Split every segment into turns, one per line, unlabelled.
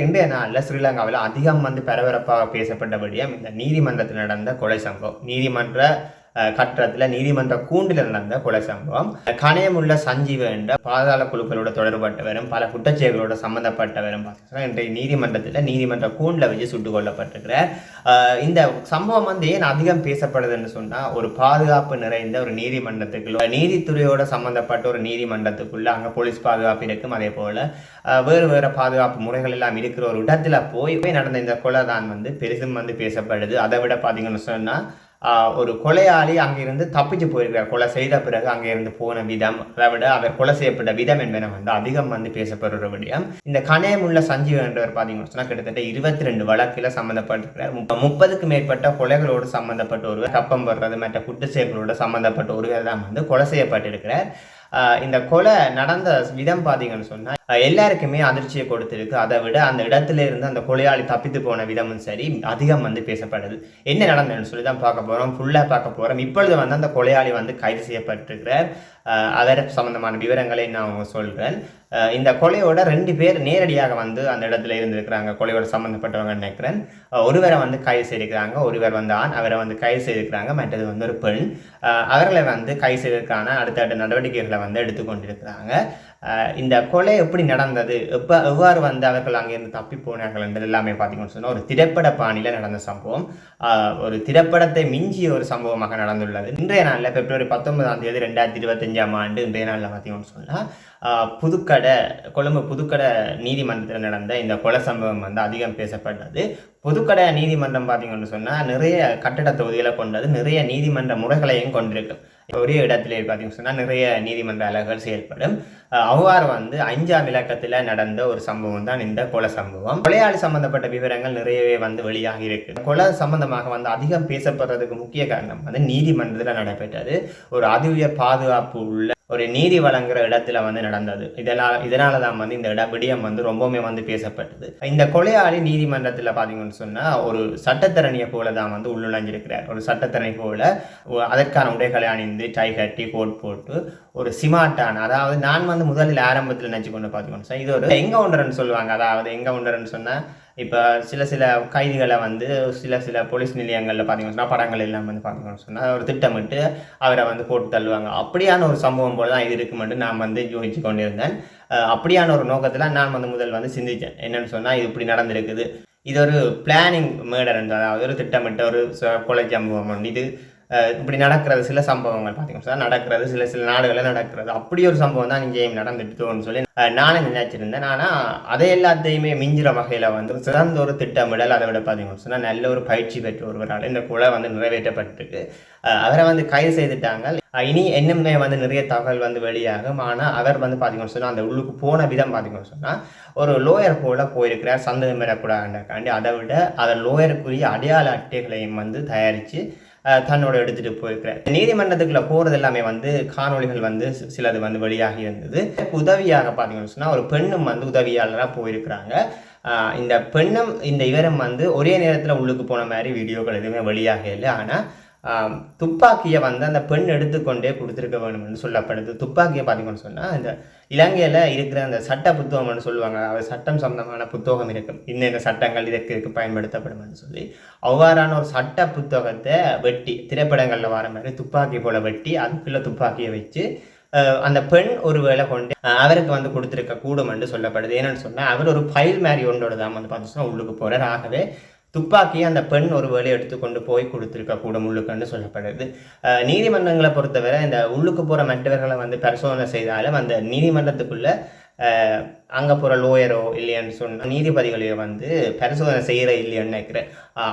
இன்றைய நாளில் ஸ்ரீலங்காவில் அதிகம் வந்து பரபரப்பாக பேசப்பட்டபடியும் இந்த நீதிமன்றத்தில் நடந்த கொலை சம்பவம். நீதிமன்ற கட்டடத்தில் நீதிமன்ற கூண்டில் நடந்த கொலை சம்பவம். கணையமுள்ள சஞ்சீவ என்ற பாதாள குழுக்களோட தொடர்பட்டவரும் பல குற்றச்செயல்களோட சம்பந்தப்பட்டவரும் இன்றைய நீதிமன்றத்தில் நீதிமன்ற கூண்டில் வச்சு சுட்டுக் கொல்லப்பட்டிருக்கிறார். இந்த சம்பவம் வந்து ஏன் அதிகம் பேசப்படுதுன்னு சொன்னால் ஒரு பாதுகாப்பு நிறைந்த ஒரு நீதிமன்றத்துக்குள்ள நீதித்துறையோட சம்பந்தப்பட்ட ஒரு நீதிமன்றத்துக்குள்ள அங்கே போலீஸ் பாதுகாப்பு இருக்கும். அதே போல் வேறு வேறு பாதுகாப்பு முறைகள் எல்லாம் இருக்கிற ஒரு இடத்துல போய் போய் நடந்த இந்த கொலை தான் வந்து பெரிதும் வந்து பேசப்படுது. அதை விட பார்த்தீங்கன்னு சொன்னால் ஒரு கொலையாளி அங்கிருந்து தப்பிச்சு போயிருக்கிறார். கொலை செய்த பிறகு அங்கிருந்து போன விதம் அதை விட அவர் கொலை செய்யப்பட்ட விதம் என்பன வந்து அதிகம் வந்து பேசப்படுற விடயம். இந்த கணையமுள்ள சஞ்சீவ் என்றவர் பார்த்தீங்கன்னு சொன்னால் கிட்டத்தட்ட இருபத்தி ரெண்டு வழக்கில் சம்மந்தப்பட்டிருக்கிறார் முப்பதுக்கு மேற்பட்ட கொலைகளோடு சம்மந்தப்பட்ட ஒருவர் கப்பம் போடுறது மற்ற குற்றச்செயல்களோட சம்மந்தப்பட்ட ஒருவர் தான் வந்து கொலை செய்யப்பட்டிருக்கிறார். இந்த கொலை நடந்த விதம் பார்த்தீங்கன்னு சொன்னால் எல்லாருக்குமே அதிர்ச்சியை கொடுத்துருக்கு. அதை விட அந்த இடத்துல இருந்து அந்த கொலையாளி தப்பித்து போன விதமும் சரி அதிகம் வந்து பேசப்படுது. என்ன நடந்ததுன்னு சொல்லி தான் பார்க்க போகிறோம் ஃபுல்லாக பார்க்க போகிறோம் இப்பொழுது வந்து அந்த கொலையாளி வந்து கைது செய்யப்பட்டிருக்கிறார். அதர் சம்மந்தமான சம்பந்தமான விவரங்களை நான் அவங்க சொல்கிறேன் இந்த கொலையோட ரெண்டு பேர் நேரடியாக வந்து அந்த இடத்துல இருந்திருக்கிறாங்க. கொலையோட சம்மந்தப்பட்டவங்க நினைக்கிறேன். ஒருவரை வந்து கைது செய்திருக்கிறாங்க. ஒருவர் வந்து ஆண் அவரை வந்து கைது செய்திருக்கிறாங்க. மற்றது வந்து ஒரு பெண். அவர்களை வந்து கைது செய்வதற்கான அடுத்தடுத்த நடவடிக்கைகளை வந்து எடுத்துக்கொண்டிருக்கிறாங்க. இந்த கொலை எப்படி நடந்தது? எப்போ எவ்வாறு வந்து அவர்கள் அங்கேருந்து தப்பி போனார்கள் என்றது எல்லாமே பார்த்தீங்கன்னு சொன்னால் ஒரு திரைப்பட பாணியில் நடந்த சம்பவம். ஒரு திரைப்படத்தை மிஞ்சிய ஒரு சம்பவமாக நடந்துள்ளது. இன்றைய நாளில் பிப்ரவரி பத்தொன்பதாம் தேதி ரெண்டாயிரத்தி இருபத்தஞ்சாம் ஆண்டு இன்றைய நாளில் பார்த்தீங்கன்னு சொன்னால் புதுக்கடை கொழும்பு புதுக்கடை நீதிமன்றத்தில் நடந்த இந்த கொலை சம்பவம் வந்து அதிகம் பேசப்பட்டது. புதுக்கடை நீதிமன்றம் பார்த்தீங்கன்னு சொன்னால் நிறைய கட்டட தொகுதிகளை கொண்டது நிறைய நீதிமன்ற முறைகளையும் கொண்டிருக்கு. ஒரே இடத்துல பார்த்தீங்கன்னு சொன்னால் நிறைய நீதிமன்ற அலகுகள் செயல்படும். அவ்வாறு வந்து அஞ்சாம் இலக்கத்தில் நடந்த ஒரு சம்பவம் தான் இந்த கொலை சம்பவம். கொலையாளி சம்பந்தப்பட்ட விவரங்கள் நிறையவே வந்து வெளியாக இருக்கு. கொலை சம்பந்தமாக வந்து அதிகம் பேசப்படுறதுக்கு முக்கிய காரணம் வந்து நீதிமன்றத்தில் நடைபெற்றது. ஒரு அதிக பாதுகாப்பு உள்ள ஒரு நீதி வழங்குற இடத்துல வந்து நடந்தது. இதெல்லாம் இதனால தான் வந்து இந்த இட விடயம் வந்து ரொம்பவுமே வந்து பேசப்பட்டது. இந்த கொலையாளி நீதிமன்றத்தில் பார்த்தீங்கன்னு சொன்னால் ஒரு சட்டத்தரணியை போல தான் வந்து உள்நுழைஞ்சிருக்கிறார் ஒரு சட்டத்தரணி போல அதற்கான உடைகளை அணிந்து டை கட்டி கோட் போட்டு ஒரு சிமாட்டான் அதாவது நான் வந்து முதலில் ஆரம்பத்தில் நினச்சி கொண்டு பார்த்துக்கணும் சார் இது ஒரு எங்க ஒன்றர்னு சொல்லுவாங்க. அதாவது எங்க ஒன்றர்னு சொன்னால் இப்போ சில சில கைதிகளை வந்து சில சில போலீஸ் நிலையங்களில் பார்த்தீங்கன்னு சொன்னால் படங்கள் எல்லாம் வந்து பார்த்தீங்கன்னு சொன்னால் ஒரு திட்டமிட்டு அவரை வந்து போட்டு தள்ளுவாங்க. அப்படியான ஒரு சம்பவம் போல தான் இது இருக்குமென்று நான் வந்து யோசிச்சு கொண்டிருந்தேன். அப்படியான ஒரு நோக்கத்தில் நான் வந்து முதல் வந்து சிந்தித்தேன் என்னென்னு சொன்னால் இது இப்படி நடந்திருக்குது. இது ஒரு பிளானிங் மேடர் அதாவது ஒரு திட்டமிட்ட ஒரு ச- கொலை சம்பவம் இது இப்படி நடக்கிறது சில சம்பவங்கள் பார்த்தீங்கன்னா நடக்கிறது சில சில நாடுகளில் நடக்கிறது. அப்படி ஒரு சம்பவம் தான் இங்கே நடந்துட்டுன்னு சொல்லி நானும் நானே நினைச்சிருந்தேன். ஆனால் அதை எல்லாத்தையுமே மிஞ்சுற வகையில் வந்து சிறந்த ஒரு திட்டமிடல் அதை விட பார்த்தீங்கன்னு சொன்னால் நல்ல ஒரு பயிற்சி பெற்ற ஒருவரால் இந்த கொலை வந்து நிறைவேற்றப்பட்டிருக்கு. அவரை வந்து கைது செய்துட்டாங்க. இனி இன்னுமே வந்து நிறைய தகவல் வந்து வெளியாகும். ஆனால் அவர் வந்து பார்த்தீங்கன்னு சொன்னால் அந்த உள்ளுக்கு போன விதம் பார்த்தீங்கன்னு சொன்னால் ஒரு லோயர் போல போயிருக்கிறார் சந்தேகம் பெறக்கூடாதுன்றக்காண்டி அதை விட அதை லோயருக்குரிய அடையாள அட்டைகளையும் வந்து தயாரித்து தன்னோட எடுத்துட்டு போயிருக்கிறார். நீதிமன்றத்துக்குள்ள போறது எல்லாமே வந்து காணொளிகள் வந்து சிலது வந்து வெளியாகி இருந்தது. உதவியாக பார்த்தீங்கன்னு சொன்னால் ஒரு பெண்ணும் வந்து உதவியாளராக போயிருக்கிறாங்க. இந்த பெண்ணும் இந்த இவரும் வந்து ஒரே நேரத்தில் உள்ளுக்கு போன மாதிரி வீடியோக்கள் எதுவுமே வெளியாக இல்லை. ஆனால் துப்பாக்கியை வந்து அந்த பெண் எடுத்துக்கொண்டே கொடுத்துருக்க வேணும்னு சொல்லப்படுது. துப்பாக்கியை பார்த்தீங்கன்னு சொன்னால் இந்த இலங்கையில் இருக்கிற அந்த சட்ட புத்தகம்னு சொல்லுவாங்க. அவர் சட்டம் சம்பந்தமான புத்தகம் இருக்கும் இன்னென்ன சட்டங்கள் இதற்கு இதுக்கு பயன்படுத்தப்படும்னு சொல்லி அவ்வாறான ஒரு சட்ட புத்தகத்தை வெட்டி திரைப்படங்களில் வர மாதிரி துப்பாக்கி போல வெட்டி அதுக்குள்ளே துப்பாக்கியை வச்சு அந்த பெண் ஒரு வேலை கொண்டு அவருக்கு வந்து கொடுத்துருக்க கூடும் என்று சொல்லப்படுது. ஏன்னு சொன்னால் அவர் ஒரு ஃபைல் மாதிரி ஒன்றோட தான் வந்து பார்த்து உள்ளுக்கு போகிறார் ஆகவே துப்பாக்கியை அந்த பெண் ஒரு வேலை எடுத்துக்கொண்டு போய் கொடுத்துருக்க கூட முள்ளுக்குன்னு சொல்லப்படுது. நீதிமன்றங்களை பொறுத்தவரை இந்த உள்ளுக்கு போகிற மற்றவர்களை வந்து பரிசோதனை செய்தாலும் அந்த நீதிமன்றத்துக்குள்ளே அங்கே போகிற லோயரோ இல்லையான்னு சொன்னால் நீதிபதிகளையோ வந்து பரிசோதனை செய்கிற இல்லையான்னு நினைக்கிறேன்.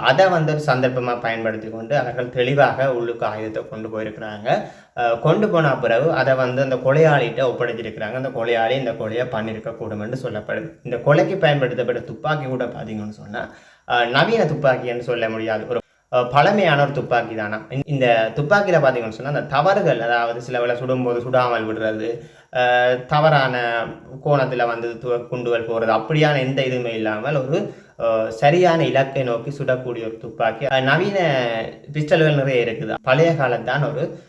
அதை வந்து ஒரு சந்தர்ப்பமாக பயன்படுத்தி கொண்டு அவர்கள் தெளிவாக உள்ளுக்கு ஆயுதத்தை கொண்டு போயிருக்கிறாங்க. கொண்டு போன பிறகு அதை வந்து அந்த கொலையாளிகிட்ட ஒப்படைச்சிருக்கிறாங்க அந்த கொலையாளி இந்த கொலையை பண்ணியிருக்க என்று சொல்லப்படுது. இந்த கொலைக்கு பயன்படுத்தப்பட்ட துப்பாக்கி கூட பார்த்தீங்கன்னு சொன்னால் நவீன துப்பாக்கின்னு சொல்ல முடியாது. ஒரு பழமையான ஒரு துப்பாக்கி தானா? இந்த- துப்பாக்கியில் பார்த்தீங்கன்னு சொன்னால் அந்த தவறுகள் அதாவது சில வேலை சுடும்போது சுடாமல் விடுறது தவறான கோணத்தில் வந்து து- குண்டுகள் போகிறது அப்படியான எந்த இதுவுமே இல்லாமல் ஒரு சரியான இலக்கை நோக்கி சுடக்கூடிய ஒரு துப்பாக்கி. நவீன பிஸ்டல்கள் நிறைய இருக்குது? பழைய காலத்தான் ஒரு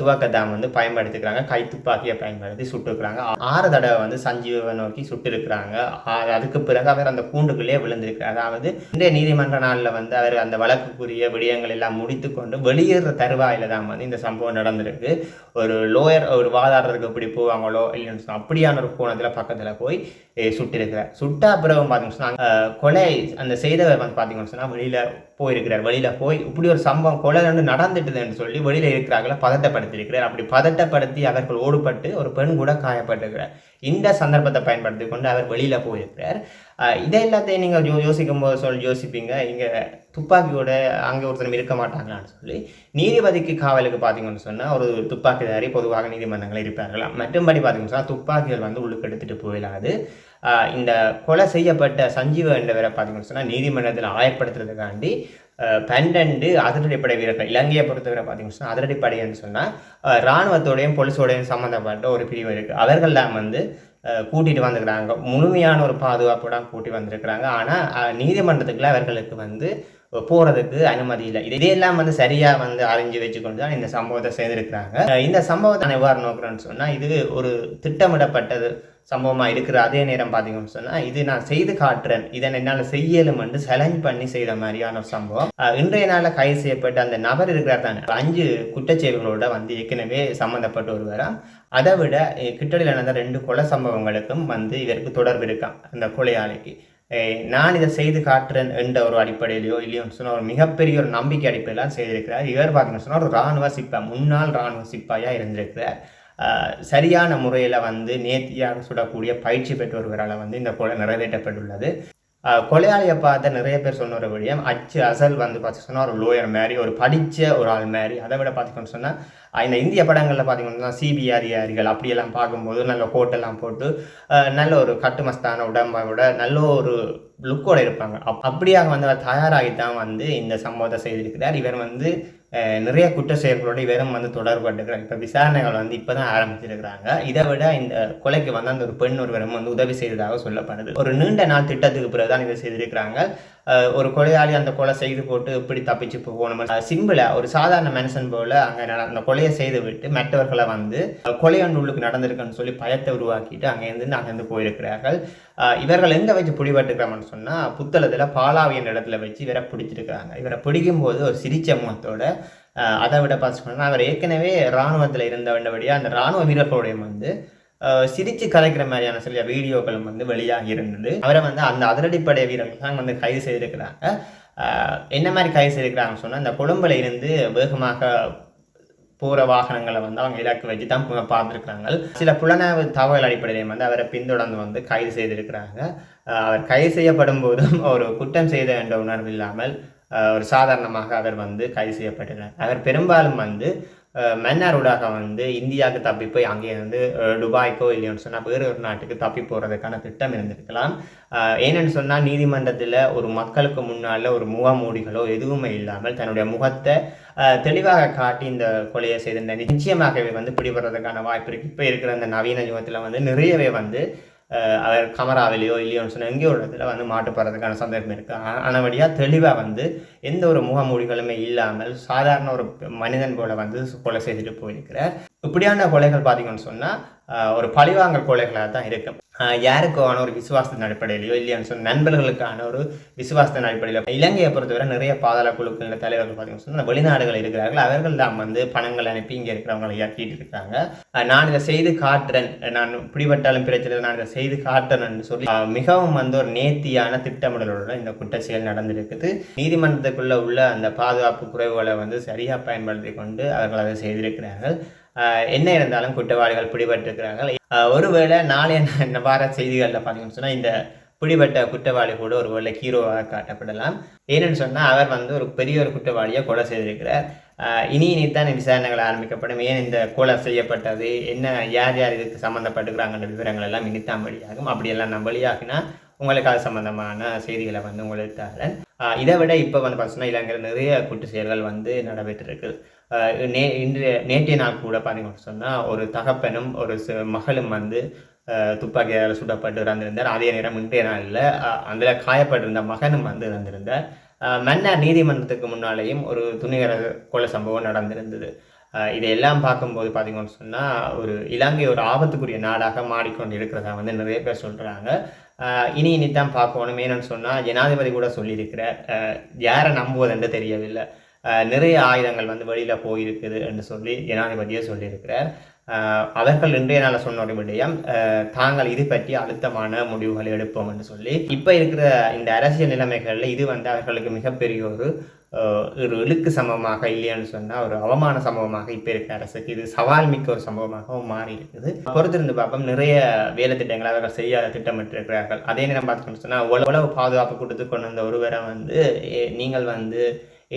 துவக்கத்தாம் வந்து பயன்படுத்திக்கிறாங்க. கை துப்பாக்கியை பயன்படுத்தி சுட்டுருக்குறாங்க. ஆறு தடவை வந்து சஞ்சீவை நோக்கி சுட்டிருக்கிறாங்க. அதுக்கு பிறகு அவர் அந்த கூண்டுக்குள்ளேயே விழுந்திருக்கிறார். அதாவது இன்றைய நீதிமன்ற நாளில் வந்து அவர் அந்த வழக்குக்குரிய விடயங்கள் எல்லாம் முடித்து கொண்டு வெளியேற தருவாயில் தான் வந்து இந்த சம்பவம் நடந்திருக்கு. ஒரு லோயர் ஒரு வாதாடுறதுக்கு இப்படி போவாங்களோ இல்லைன்னு அப்படியான ஒரு கோணத்தில் பக்கத்தில் போய் சுட்டிருக்கிறார். சுட்டா பிறகு பார்த்தீங்கன்னு சொன்னா கொலை அந்த செய்தவர் வந்து பார்த்தீங்கன்னு சொன்னால் வெளியில் போயிருக்கிறார். வெளியில் போய் இப்படி ஒரு சம்பவம் கொலை வந்து நடந்துட்டுதுன்னு சொல்லி வெளியில் இருக்கிறாங்கள பதட்டப்படுத்தியிருக்கிறார். அப்படி பதட்டப்படுத்தி அவர்கள் ஓடுபட்டு ஒரு பெண் கூட காயப்பட்டிருக்கிறார். இந்த சந்தர்ப்பத்தை பயன்படுத்தி கொண்டு அவர் வெளியில் போயிருக்கிறார். இதை எல்லாத்தையும் நீங்கள் யோ யோசிக்கும் போது சொல்லி யோசிப்பீங்க. இங்கே துப்பாக்கியோட அங்கே ஒருத்தரும் இருக்க மாட்டாங்களான்னு சொல்லி நீதிபதிக்கு காவலுக்கு பார்த்தீங்கன்னு சொன்னால் ஒரு துப்பாக்கிதாரி பொதுவாக நீதிமன்றங்கள் இருப்பார்களாம். மற்றும்படி பார்த்தீங்கன்னு சொன்னால் துப்பாக்கிகள் வந்து உள்ளுக்கு எடுத்துகிட்டு போயிடாது இந்த கொலை செய்யப்பட்ட சஞ்சீவ என்றவரை பார்த்தீங்கன்னு சொன்னால் நீதிமன்றத்தில் ஆயப்படுத்துறதுக்காண்டி பன்னெண்டு அதிரடிப்படை வீரர்கள் இலங்கையை பொறுத்தவரை பார்த்தீங்கன்னு சொன்னால் அதிரடிப்படைன்னு சொன்னால் இராணுவத்தோடையும் போலீஸோடையும் சம்மந்தப்பட்ட ஒரு பிரிவு இருக்குது அவர்கள்லாம் வந்து கூட்டிகிட்டு வந்துக்கிறாங்க முழுமையான ஒரு பாதுகாப்புடன் கூட்டி வந்திருக்கிறாங்க. ஆனால் நீதிமன்றத்துக்குள்ள அவர்களுக்கு வந்து போகிறதுக்கு அனுமதி இல்லை. இதையெல்லாம் வந்து சரியாக வந்து அறிஞ்சு வச்சுக்கொண்டு தான் இந்த சம்பவத்தை செய்திருக்கிறாங்க. இந்த சம்பவத்தை நான் எவ்வாறு சொன்னால் இது ஒரு திட்டமிடப்பட்டது. சம்பவமாக இருக்கிற அதே நேரம் பார்த்தீங்கன்னு சொன்னால் இது நான் செய்து காட்டுறேன். இதை என்னால் செய்யலும் என்று சேலஞ்ச் பண்ணி செய்த மாதிரியான ஒரு சம்பவம். இன்றைய நாளில் கைது செய்யப்பட்ட அந்த நபர் இருக்கிறார் தானே. அஞ்சு குற்றச்செயல்களோட வந்து ஏற்கனவே சம்மந்தப்பட்டு வருவாராம் அதை விட கிட்டடியில் நடந்த ரெண்டு கொலை சம்பவங்களுக்கும் வந்து இவருக்கு தொடர்பு இருக்காம் அந்த கொலையாளிக்கு. நான் இதை செய்து காட்டுறேன் என்ற ஒரு அடிப்படையிலையோ இல்லையோன்னு சொன்னால் ஒரு மிகப்பெரிய ஒரு நம்பிக்கை அடிப்படையில் செய்திருக்கிறார். இவர் பார்த்தீங்கன்னு சொன்னால் ஒரு இராணுவ சிப்பாய் முன்னாள் இராணுவ சிப்பாயாக இருந்திருக்கிறார். சரியான முறையில் வந்து நேர்த்தியாக சுடக்கூடிய பயிற்சி பெற்ற ஒருவரால் வந்து இந்த கொலை நிறைவேற்றப்பட்டுள்ளது. கொலையாளியை பார்த்த நிறைய பேர் சொன்ன ஒரு விடயம் அச்சு அசல் வந்து பார்த்து சொன்னால் ஒரு லோயர் மாதிரி ஒரு படித்த ஒரு ஆள் மாதிரி அதை விட பார்த்துக்கணும்னு சொன்னால் இந்த இந்திய படங்களில் பார்த்தீங்கன்னா சிபிஐ அதிகாரிகள் அப்படியெல்லாம் பார்க்கும்போது நல்ல கோட்டெல்லாம் போட்டு நல்ல ஒரு கட்டுமஸ்தான உடம்போட நல்ல ஒரு லுக்கோட இருப்பாங்க. அப் அப்படியாக வந்து தயாராகி தான் வந்து இந்த சம்பவத்தை செய்திருக்கிறார். இவர் வந்து நிறைய குற்ற செயல்களோட இவரும் வந்து தொடர்பட்டுக்கிறார் இப்போ விசாரணைகள் வந்து இப்போ தான் ஆரம்பிச்சிருக்கிறாங்க. இதை விட இந்த கொலைக்கு வந்து அந்த ஒரு பெண் ஒருவரும் வந்து உதவி செய்ததாக சொல்லப்படுது. ஒரு நீண்ட நாள் திட்டத்துக்கு பிறகு தான் இதை செய்திருக்கிறாங்க. ஒரு கொலையாளி அந்த கொலை செய்து போட்டு இப்படி தப்பிச்சு போகணும் சிம்பிளாக ஒரு சாதாரண மனுஷன் போல அங்கே அந்த கொலையை செய்து விட்டு மற்றவர்களை வந்து கொலையன் கொலை உள்ளுக்கு நடந்திருக்குன்னு சொல்லி பயத்தை உருவாக்கிட்டு அங்கேருந்து அங்கேருந்து போயிருக்கிறார்கள். இவர்கள் எங்கே வச்சு பிடிபட்டுக்கிறாங்கன்னு சொன்னால் புத்தளத்தில் பாலாவியன் இடத்துல வச்சு இவரை பிடிச்சிருக்கிறாங்க. இவரை பிடிக்கும்போது ஒரு சிரிச்ச முகத்தோட அதை விட பார்த்து சொன்னால் அவர் ஏற்கனவே இராணுவத்தில் இருந்தவண்டபடியாக அந்த இராணுவ வீரர்களுடைய வந்து சிரித்து சிரிச்சு கலைக்கிற மாதிரியான சில வீடியோக்களும் வந்து வெளியாகி இருந்தது அவரை வந்து அந்த அதிரடிப்படை வீரர்கள் தான் வந்து கைது செய்திருக்கிறாங்க. என்ன மாதிரி கைது செய்திருக்கிறாங்கன்னு சொன்னால் இந்த கொழும்புல இருந்து வேகமாக போகிற வாகனங்களை வந்து அவங்க இலக்கு வச்சு தான் பார்த்துருக்குறாங்க. சில புலனாய்வு தகவல் அடிப்படையிலையும் வந்து அவரை பின்தொடர்ந்து வந்து கைது செய்திருக்கிறாங்க. அவர் கைது செய்யப்படும் போதும் ஒரு குற்றம் செய்த என்ற உணர்வு இல்லாமல் ஒரு சாதாரணமாக அவர் வந்து கைது செய்யப்பட்டிருக்கிறார் அவர் பெரும்பாலும் வந்து மன்னர் ஊடாக வந்து இந்தியாவுக்கு தப்பி போய் அங்கே வந்து துபாய்க்கோ இல்லையோன்னு சொன்னால் வேறு ஒரு நாட்டுக்கு தப்பி போகிறதுக்கான திட்டம் இருந்திருக்கலாம். ஏன்னு சொன்னால் நீதிமன்றத்தில் ஒரு மக்களுக்கு முன்னால் ஒரு முகமூடிகளோ எதுவுமே இல்லாமல் தன்னுடைய முகத்தை தெளிவாக காட்டி இந்த கொலையை செய்திருந்த நிச்சயமாகவே வந்து பிடிபடுறதுக்கான வாய்ப்பு இருக்குது இப்போ இருக்கிற அந்த நவீன யுகத்தில் வந்து நிறையவே வந்து அவர் கமராவிலையோ இல்லையோன்னு சொன்னால் எங்கேயோ ஒரு இடத்துல வந்து மாட்டுப்படுறதுக்கான சந்தர்ப்பம் இருக்குது ஆனபடியாக தெளிவாக வந்து எந்த ஒரு முகமூடிகளுமே இல்லாமல் சாதாரண ஒரு மனிதன் போல வந்து கொலை செய்துட்டு போயிருக்கிறார். இப்படியான கொலைகள் பார்த்தீங்கன்னு சொன்னால் ஒரு பழிவாங்கல் கொலைகளாக தான் இருக்கும். யாருக்கான ஒரு விசுவாசத்தின் அடிப்படையிலையோ இல்லையான்னு சொன்ன நண்பர்களுக்கான ஒரு விசுவாசத்தின் அடிப்படையில் இலங்கையை பொறுத்தவரை நிறைய பாதாள குழுக்கள் தலைவர்கள் பார்த்தீங்கன்னு சொன்னால் வெளிநாடுகள் இருக்கிறார்கள். அவர்கள் தான் வந்து பணங்கள் அனுப்பி இங்கே இருக்கிறவங்களை இயக்கிட்டு இருக்காங்க. நான் இதை செய்து காட்டுறேன். நான் பிடிபட்டாலும் பிரச்சனை நான் இதை செய்து காட்டுறேன்னு சொல்லி மிகவும் வந்து ஒரு நேர்த்தியான திட்டமிடலோட இந்த குற்றச்செயல் நடந்திருக்குது. நீதிமன்றத்துக்குள்ள உள்ள அந்த பாதுகாப்பு குறைவுகளை வந்து சரியாக பயன்படுத்தி கொண்டு அவர்கள் அதை செய்திருக்கிறார்கள். என்ன இருந்தாலும் குற்றவாளிகள் பிடிபட்டிருக்கிறார்கள். ஒருவேளை நாளைய இந்த வார செய்திகளில் பார்த்தீங்கன்னு சொன்னால் இந்த பிடிபட்ட குற்றவாளி கூட ஒருவேளை ஹீரோவாக காட்டப்படலாம். ஏன்னு சொன்னால் அவர் வந்து ஒரு பெரிய ஒரு குற்றவாளியை கொலை செய்திருக்கிறார். இனி இனித்தான் விசாரணைகள் ஆரம்பிக்கப்படும். ஏன் இந்த கொலை செய்யப்பட்டது? என்ன யார் யார் இதுக்கு சம்மந்தப்பட்டுக்கிறாங்கன்ற விவரங்கள் எல்லாம் இனித்தான் வெளியாகும். அப்படியெல்லாம் நான் வெளியாகினா உங்களுக்கு அது சம்மந்தமான செய்திகளை வந்து உங்களுக்கு தரேன். இதை விட இப்போ வந்து பார்த்தீங்கன்னா இலங்கையில் நிறைய கூட்டு செயல்கள் வந்து நடைபெற்றிருக்கு. நே இன்றைய நேற்றைய நாள் கூட பார்த்தீங்கன்னு சொன்னால் ஒரு தகப்பனும் ஒரு மகளும் வந்து துப்பாக்கியால் சுடப்பட்டு இறந்திருந்தார். அதே நேரம் இன்றைய நாளில் அதில் காயப்பட்டிருந்த மகனும் வந்து இறந்திருந்தார். ஆஹ் மன்னார் நீதிமன்றத்துக்கு முன்னாலேயும் ஒரு துணிகர கொலை சம்பவம் நடந்திருந்தது. இதையெல்லாம் பார்க்கும்போது பார்த்திங்கன்னு சொன்னால் ஒரு இலங்கை ஒரு ஆபத்துக்குரிய நாடாக மாறிக்கொண்டு இருக்கிறதா வந்து நிறைய பேர் சொல்கிறாங்க இனி இனித்தான் பார்க்கணும். ஏன்னு சொன்னால் ஜனாதிபதி கூட சொல்லியிருக்கிறார். யாரை நம்புவதென்று தெரியவில்லை. நிறைய ஆயுதங்கள் வந்து வெளியில் போயிருக்குது என்று சொல்லி ஜனாதிபதியே சொல்லியிருக்கிறார். அவர்கள் இன்றைய நாள் சொன்ன ஒரு விடயம் தாங்கள் இது பற்றி அழுத்தமான முடிவுகளை எடுப்போம் என்று சொல்லி. இப்போ இருக்கிற இந்த அரசியல் நிலைமைகளில் இது வந்து அவர்களுக்கு மிகப்பெரிய ஒரு ஒரு இழுக்கு சம்பவமாக இல்லையான்னு சொன்னால் ஒரு அவமான சம்பவமாக இப்போ இருக்க அரசுக்கு இது சவால் மிக்க ஒரு சம்பவமாகவும் மாறி இருக்குது. பொறுத்திருந்து பார்ப்போம். நிறைய வேலை திட்டங்களை அவர்கள் செய்ய திட்டமிட்டிருக்கிறார்கள். அதே நேரம் பார்த்துக்கணும் சொன்னால் உளவு பாதுகாப்பு கொடுத்து கொண்டு வந்த ஒருவரை வந்து நீங்கள் வந்து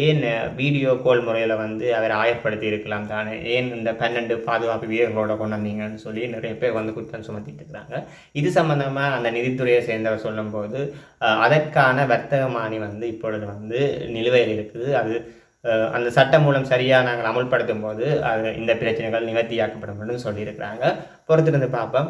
ஏன் வீடியோ கால் முறையில் வந்து அவரை ஆயப்படுத்தி இருக்கலாம் தானே? ஏன் இந்த பன்னெண்டு பாதுகாப்பு வீரர்களோட கொண்டு வந்தீங்கன்னு சொல்லி நிறைய பேர் வந்து குற்றம் சுமத்திட்டு இருக்கிறாங்க. இது சம்மந்தமாக அந்த நிதித்துறையை சேர்ந்தவர் சொல்லும்போது அதற்கான அதற்கான வர்த்தகமானி வந்து இப்பொழுது வந்து நிலுவையில் இருக்குது. அது அந்த சட்டம் மூலம் சரியாக நாங்கள் அமல்படுத்தும் போது அது இந்த பிரச்சனைகள் நிவர்த்தியாக்கப்படும் சொல்லியிருக்கிறாங்க. பொறுத்திருந்து பார்ப்போம்.